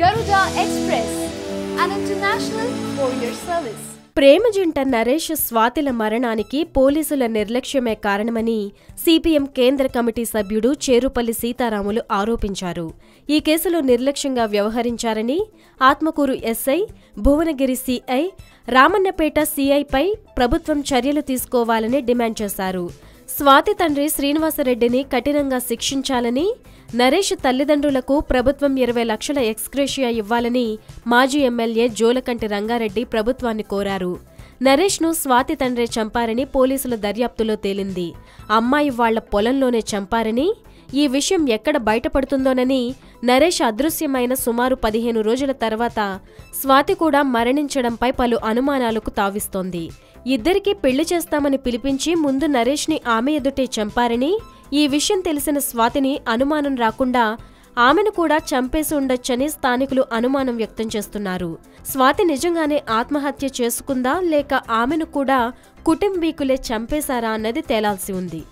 Garuda express ప్రేమ జంట నరేష్ స్వాతిల మరణానికి పోలీసుల నిర్లక్ష్యమే కారణమని సిపిఎం కేంద్ర కమిటీ సభ్యుడు చేరుపల్లి సీతారాములు ఆరోపించారు. ఈ కేసులో నిర్లక్ష్యంగా వ్యవహరించారని ఆత్మకూరు ఎస్ఐ భువనగిరి సిఐ రామన్నపేట సిఐపై ప్రభుత్వం చర్యలు తీసుకోవాలని డిమాండ్ చేశారు. స్వాతి తండ్రి శ్రీనివాసరెడ్డిని కఠినంగా శిక్షించాలని నరేష్ తల్లిదండ్రులకు ప్రభుత్వం ఇరవై లక్షల ఎక్స్గ్రేషియా ఇవ్వాలని మాజీ ఎమ్మెల్యే జోలకంటి రంగారెడ్డి ప్రభుత్వాన్ని కోరారు. నరేష్ను స్వాతి తండ్రే చంపారని పోలీసుల దర్యాప్తులో తేలింది. అమ్మాయి వాళ్ళ పొలంలోనే చంపారని ఈ విషయం ఎక్కడ బయటపడుతుందోనని నరేష్ అదృశ్యమైన సుమారు పదిహేను రోజుల తర్వాత స్వాతి కూడా మరణించడంపై పలు అనుమానాలకు తావిస్తోంది. ఇద్దరికీ పెళ్ళి చేస్తామని పిలిపించి ముందు నరేష్ని ఆమె ఎదుటే చంపారని ఈ విషయం తెలిసిన స్వాతిని అనుమానం రాకుండా ఆమెను కూడా చంపేసి ఉండొచ్చని స్థానికులు అనుమానం వ్యక్తం చేస్తున్నారు. స్వాతి నిజంగానే ఆత్మహత్య చేసుకుందా లేక ఆమెను కూడా కుటుంబీకులే చంపేశారా అన్నది తేలాల్సి ఉంది.